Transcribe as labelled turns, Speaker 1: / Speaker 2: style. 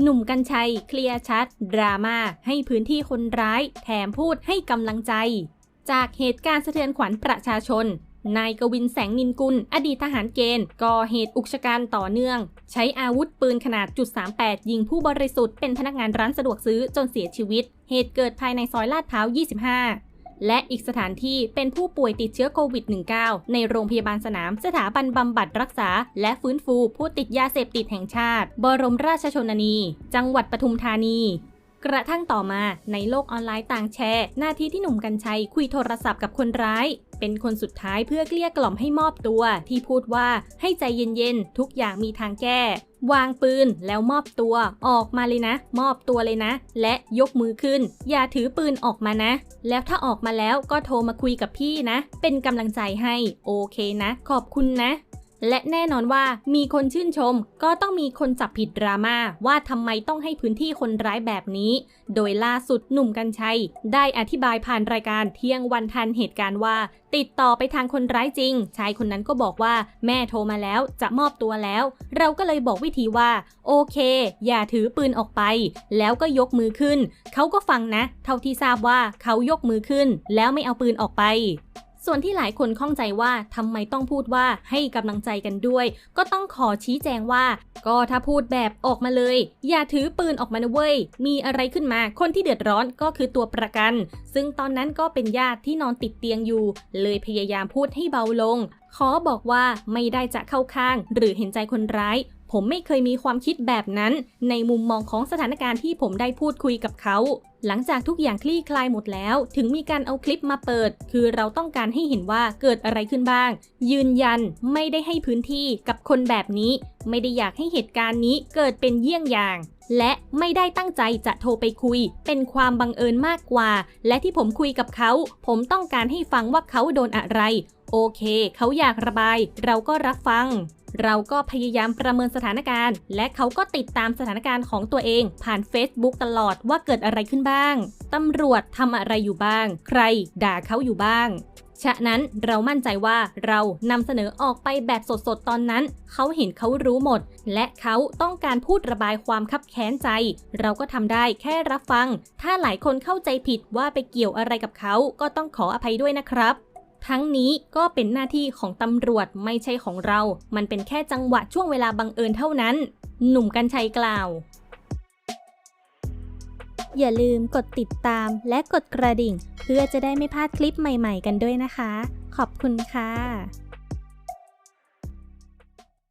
Speaker 1: หนุ่มกัญชัย เคลียร์ชัด ดราม่าให้พื้นที่คนร้าย แถมพูดให้กำลังใจ จากเหตุการณ์สะเทือนขวัญประชาชน นายกวินแสงนินกุล อดีตทหารเกณฑ์ก่อเหตุอุกชะกันต่อเนื่อง ใช้อาวุธปืนขนาดจุด38 ยิงผู้บริสุทธิ์เป็นพนักงานร้านสะดวกซื้อจนเสียชีวิต เหตุเกิดภายในซอยลาดพร้าว 25 และอีกสถานที่เป็นผู้ป่วยติดเชื้อโควิด -19 ในโรงพยาบาลสนาม สถาบันบำบัดรักษา และฟื้นฟูผู้ติดยาเสพติดแห่งชาติ บรมราชชนนี จังหวัดปทุมธานีกระทั่งต่อมาในโลกออนไลน์ต่างแชร์ หน้าที่ที่หนุ่มกัญชัยคุยโทรศัพท์กับคนร้าย เป็นคนสุดท้ายเพื่อเกลี้ยกล่อมให้มอบตัว ที่พูดว่าให้ใจเย็นๆ ทุกอย่างมีทางแก้ วางปืนแล้วมอบตัว ออกมาเลยนะ มอบตัวเลยนะ และยกมือขึ้น อย่าถือปืนออกมานะ แล้วถ้าออกมาแล้วก็โทรมาคุยกับพี่นะ เป็นกำลังใจให้ โอเคนะ ขอบคุณนะ และแน่นอนว่ามีคนชื่นชม ก็ต้องมีคนจับผิดดราม่าว่าทำไมต้องให้พื้นที่คนร้ายแบบนี้ โดยล่าสุดหนุ่มกัญชัย ได้อธิบายผ่านรายการเที่ยงวันทันเหตุการณ์ว่า ติดต่อไปทางคนร้ายจริง ชายคนนั้นก็บอกว่าแม่โทรมาแล้วจะมอบตัวแล้ว เราก็เลยบอกวิธีว่า โอเค อย่าถือปืนออกไป แล้วก็ยกมือขึ้น เขาก็ฟังนะ เท่าที่ทราบว่าเขายกมือขึ้น แล้วไม่เอาปืนออกไป ส่วนที่หลายคนข้องใจว่าทำไมต้องพูดว่าให้กำลังใจกันด้วย ก็ต้องขอชี้แจงว่า ก็ถ้าพูดแบบออกมาเลย อย่าถือปืนออกมานะเว้ย มีอะไรขึ้นมาคนที่เดือดร้อนก็คือตัวประกัน ซึ่งตอนนั้นก็เป็นญาติที่นอนติดเตียงอยู่ เลยพยายามพูดให้เบาลง ขอบอกว่าไม่ได้จะเข้าข้าง หรือเห็นใจคนร้ายผมไม่เคยมีความคิดแบบนั้น ในมุมมองของสถานการณ์ที่ผมได้พูดคุยกับเขา หลังจากทุกอย่างคลี่คลายหมดแล้ว ถึงมีการเอาคลิปมาเปิด คือเราต้องการให้เห็นว่าเกิดอะไรขึ้นบ้าง ยืนยันไม่ได้ให้พื้นที่กับคนแบบนี้ ไม่ได้อยากให้เหตุการณ์นี้เกิดเป็นเยี่ยงอย่างและไม่ได้ตั้งใจจะโทรไปคุย เป็นความบังเอิญมากกว่า และที่ผมคุยกับเขา ผมต้องการให้ฟังว่าเขาโดนอะไร โอเค เขาอยากระบาย เราก็รับฟัง เราก็พยายามประเมินสถานการณ์ และเขาก็ติดตามสถานการณ์ของตัวเอง ผ่าน Facebook ตลอดว่าเกิดอะไรขึ้นบ้าง ตำรวจทำอะไรอยู่บ้าง ใครด่าเขาอยู่บ้าง ฉะนั้นเรามั่นใจว่าเรานำเสนอออกไปแบบสดๆ ตอนนั้น เขาเห็นเขารู้หมด และเขาต้องการพูดระบายความคับแค้นใจ เราก็ทำได้แค่รับฟัง ถ้าหลายคนเข้าใจผิดว่าไปเกี่ยวอะไรกับเขาก็ต้องขออภัยด้วยนะครับ ทั้งนี้ก็เป็นหน้าที่ของตำรวจไม่ใช่ของเรา มันเป็นแค่จังหวะช่วงเวลาบังเอิญเท่านั้น หนุ่มกัญชัยกล่าว
Speaker 2: อย่าลืมกดติดตามและกดกระดิ่ง เพื่อจะได้ไม่พลาดคลิปใหม่ ๆ กันด้วยนะคะ ขอบคุณค่ะ